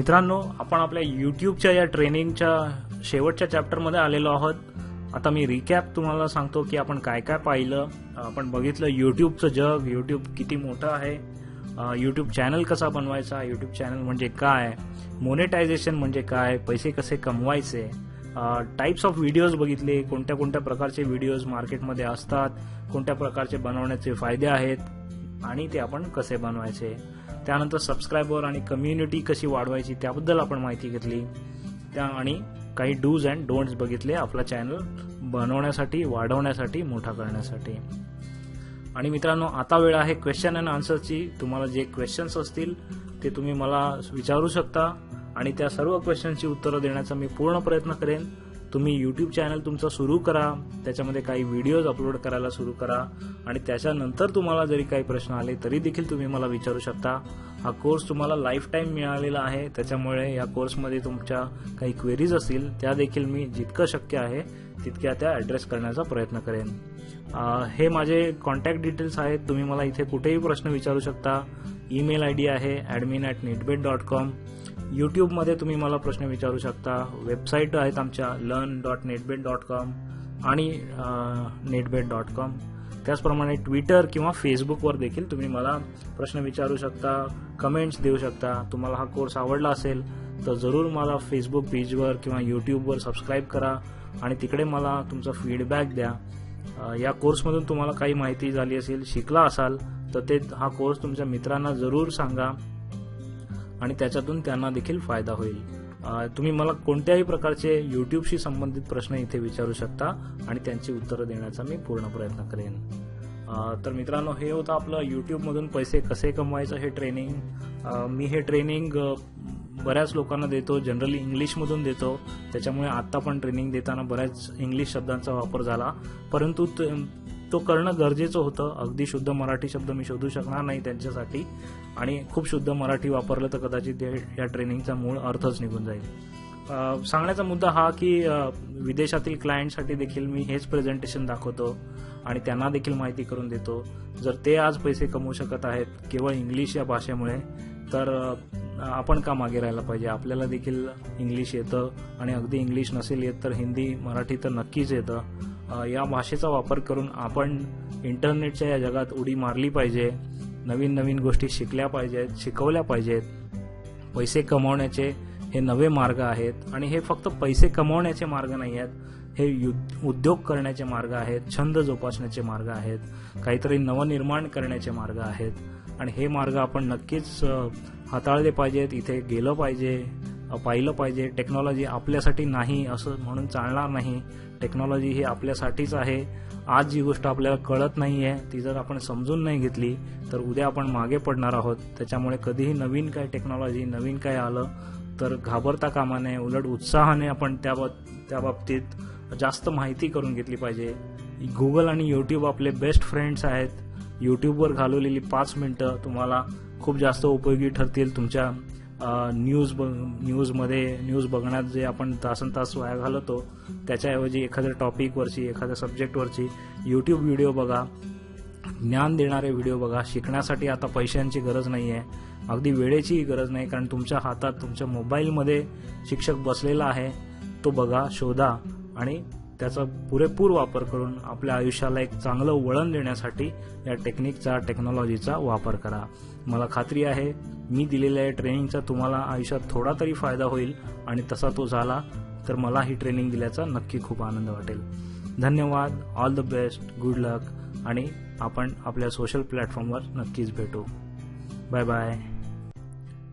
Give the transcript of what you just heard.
मित्रांनो आपण आपल्या यूट्यूबच्या या ट्रेनिंगच्या शेवटच्या चॅप्टरमध्ये आलेलो आहोत. आता मी रिकॅप तुम्हाला सांगतो की आपण काय काय पाहिलं. आपण बघितलं यूट्यूबचं जग यूट्यूब किती मोठं आहे. यूट्यूब चॅनल कसा बनवायचा यूट्यूब चॅनल म्हणजे काय मोनेटायझेशन म्हणजे काय पैसे कसे कमवायचे. टाईप्स ऑफ व्हिडिओज बघितले कोणत्या कोणत्या प्रकारचे व्हिडिओज मार्केटमध्ये असतात कोणत्या प्रकारचे बनवण्याचे फायदे आहेत आणि ते आपण कसे बनवायचे. त्यानंतर सबस्क्रायबर आणि कम्युनिटी कशी वाढवायची त्याबद्दल आपण माहिती घेतली. त्या आणि काही डूज अँड डोंट्स बघितले आपला चॅनल बनवण्यासाठी वाढवण्यासाठी मोठा करण्यासाठी. आणि मित्रांनो आता वेळ आहे क्वेश्चन अँड आन्सरची तुम्हाला जे क्वेश्चन्स असतील ते तुम्ही मला विचारू शकता. आणि त्या सर्व क्वेश्चनची उत्तरं देण्याचा मी पूर्ण प्रयत्न करेन. तुम्ही यूट्यूब चॅनल तुमचं सुरू करा. त्याच्यामध्ये काही व्हिडिओज अपलोड करायला सुरू करा. आणि त्याच्यानंतर तुम्हाला जरी काही प्रश्न आले तरी देखील तुम्ही मला विचारू शकता. हा कोर्स तुम्हाला लाईफ टाईम मिळालेला आहे. त्याच्यामुळे या कोर्समध्ये तुमच्या काही क्वेरीज असतील त्या देखील मी जितकं शक्य आहे तितक्या त्या ॲड्रेस करण्याचा प्रयत्न करेन. हे माझे कॉन्टॅक्ट डिटेल्स आहेत. तुम्ही मला इथे कुठेही प्रश्न विचारू शकता. ईमेल आय डी आहे admin at Netbhet dot com यूट्यूबमध्ये तुम्ही मला प्रश्न विचारू शकता. वेबसाईट आहेत आमच्या learn dot Netbhet dot com आणि नेटबेट डॉट कॉम त्याचप्रमाणे ट्विटर किंवा फेसबुकवर देखील तुम्ही मला प्रश्न विचारू शकता कमेंट्स देऊ शकता. तुम्हाला हा कोर्स आवडला असेल तर जरूर मला फेसबुक पेजवर किंवा यूट्यूबवर सबस्क्राईब करा आणि तिकडे मला तुमचा फीडबॅक द्या. या कोर्समधून तुम्हाला काही माहिती झाली असेल शिकला असाल तर ते हा कोर्स तुमच्या मित्रांना जरूर सांगा आणि त्याच्यातून त्यांना देखील फायदा होईल. तुम्ही मला कोणत्याही प्रकारचे यूट्यूबशी संबंधित प्रश्न इथे विचारू शकता आणि त्यांची उत्तरं देण्याचा मी पूर्ण प्रयत्न करेन. तर मित्रांनो हे होतं आपलं यूट्यूबमधून पैसे कसे कमवायचं हे ट्रेनिंग मी हे ट्रेनिंग बऱ्याच लोकांना देतो जनरली इंग्लिशमधून देतो. त्याच्यामुळे आत्ता पण ट्रेनिंग देताना बऱ्याच इंग्लिश शब्दांचा वापर झाला. परंतु तो करणं गरजेचं होतं. अगदी शुद्ध मराठी शब्द मी शोधू शकणार नाही त्यांच्यासाठी. आणि खूप शुद्ध मराठी वापरलं तर कदाचित या ट्रेनिंगचा मूळ अर्थच निघून जाईल. सांगण्याचा मुद्दा हा की विदेशातील क्लायंटसाठी देखील मी हेच प्रेझेंटेशन दाखवतो आणि त्यांना देखील माहिती करून देतो. जर ते आज पैसे कमवू शकत आहेत केवळ इंग्लिश या भाषेमुळे तर आपण का मागे राहायला पाहिजे? आपल्याला देखील इंग्लिश येतं आणि अगदी इंग्लिश नसेल येत तर हिंदी मराठी तर नक्कीच येतं. या भाषेचा वापर करून आपण इंटरनेटच्या या जगात उडी मारली पाहिजे नवीन नवीन गोष्टी शिकल्या पाहिजेत शिकवल्या पाहिजेत. पैसे कमवण्याचे हे नवे मार्ग आहेत आणि हे फक्त पैसे कमवण्याचे मार्ग नाही आहेत हे उद्योग करण्याचे मार्ग आहेत छंद जोपासण्याचे मार्ग आहेत काहीतरी नवनिर्माण करण्याचे मार्ग आहेत. आणि हे मार्ग आपण नक्कीच हाताळले पाहिजेत इथे गेलं पाहिजे. पाहिलं पाहिजे. टेक्नॉलॉजी आपल्यासाठी नाही असं म्हणून चालणार नाही. टेक्नॉलॉजी ही आपल्यासाठीच आहे. आज जी गोष्ट आपल्याला कळत नाही आहे ती जर आपण समजून नाही घेतली तर उद्या आपण मागे पडणार आहोत. त्याच्यामुळे कधीही नवीन काय टेक्नॉलॉजी नवीन काय आलं तर घाबरता कामाने उलट उत्साहाने आपण त्या त्या बाबतीत जास्त माहिती करून घेतली पाहिजे. गुगल आणि यूट्यूब आपले बेस्ट फ्रेंड्स आहेत. यूट्यूबवर घालवलेली पाच मिनटं तुम्हाला खूप जास्त उपयोगी ठरतील तुमच्या न्यूज ब न्यूजमध्ये न्यूज बघण्यात जे आपण तासन तास वाया घालवतो त्याच्याऐवजी एखाद्या टॉपिकवरची एखाद्या सब्जेक्टवरची यूट्यूब व्हिडिओ बघा ज्ञान देणारे व्हिडिओ बघा शिकण्यासाठी आता पैशांची गरज नाही आहे अगदी वेळेचीही गरज नाही कारण तुमच्या हातात तुमच्या मोबाईलमध्ये शिक्षक बसलेला आहे तो बघा शोधा आणि त्याचा पुरेपूर वापर करून आपल्या आयुष्याला एक चांगलं वळण देण्यासाठी या टेक्निकचा टेक्नॉलॉजीचा वापर करा. मला खात्री आहे मी दिलेल्या या ट्रेनिंगचा तुम्हाला आयुष्यात थोडा तरी फायदा होईल आणि तसा तो झाला तर मला ही ट्रेनिंग दिल्याचा नक्की खूप आनंद वाटेल. धन्यवाद all the best good luck आणि आपण आपल्या सोशल प्लॅटफॉर्मवर नक्कीच भेटू. Bye bye